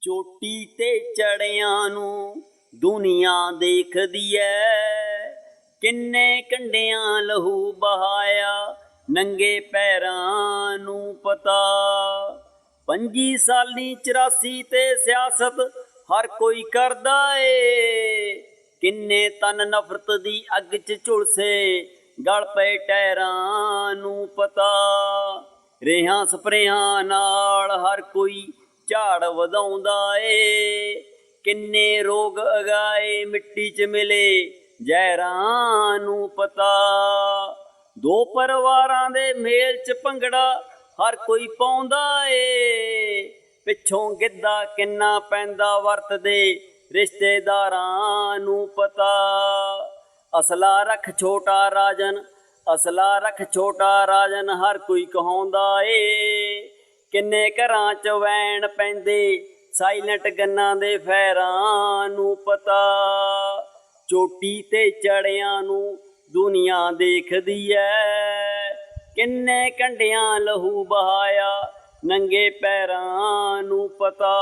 ਚੋਟੀ ਤੇ ਚੜਿਆਂ ਨੂੰ ਦੁਨੀਆ ਦੇਖਦੀ ਐ। ਕਿੰਨੇ ਕੰਡਿਆਂ ਲਹੂ ਬਹਾਇਆ, ਨੰਗੇ ਪੈਰਾਂ ਨੂੰ ਪਤਾ। ਪੰਜੀ ਸਾਲੀ 84 ਤੇ ਸਿਆਸਤ ਹਰ ਕੋਈ ਕਰਦਾ ਏ। ਕਿੰਨੇ ਤਨ ਨਫ਼ਰਤ ਦੀ ਅੱਗ 'ਚ ਝੁਲਸੇ, ਗਲ ਪਏ ਟੈਰਾਂ ਨੂੰ ਪਤਾ। ਰੇਹਾਂ ਸਪਰੇਹਾਂ ਨਾਲ ਹਰ ਕੋਈ ਝਾੜ ਵਧਾਉਂਦਾ ਏ। ਕਿੰਨੇ ਰੋਗ ਅਗਾਏ ਮਿੱਟੀ 'ਚ ਮਿਲੇ, ਜ਼ਹਿਰਾਂ ਨੂੰ ਪਤਾ। ਦੋ ਪਰਿਵਾਰਾਂ ਦੇ ਮੇਲ 'ਚ ਭੰਗੜਾ ਹਰ ਕੋਈ ਪਾਉਂਦਾ ਏ। ਪਿੱਛੋਂ ਗਿੱਧਾ ਕਿੰਨਾ ਪੈਂਦਾ ਵਰਤਦੇ, ਰਿਸ਼ਤੇਦਾਰਾਂ ਨੂੰ ਪਤਾ। ਅਸਲਾ ਰੱਖ ਛੋਟਾ ਰਾਜਨ, ਅਸਲਾ ਰੱਖ ਛੋਟਾ ਰਾਜਨ ਹਰ ਕੋਈ ਕਹਾਉਂਦਾ ਏ। ਕਿੰਨੇ ਘਰਾਂ 'ਚ ਵੈਣ ਪੈਂਦੇ ਸਾਇਲੈਂਟ ਗੰਨਾਂ ਦੇ ਫੈਰਾਂ ਨੂੰ ਪਤਾ। ਚੋਟੀ ਤੇ ਚੜਿਆਂ ਨੂੰ ਦੁਨੀਆ ਦੇਖਦੀ ਐ। ਕਿੰਨੇ ਕੰਡਿਆਂ ਲਹੂ ਬਹਾਇਆ, ਨੰਗੇ ਪੈਰਾਂ ਨੂੰ ਪਤਾ।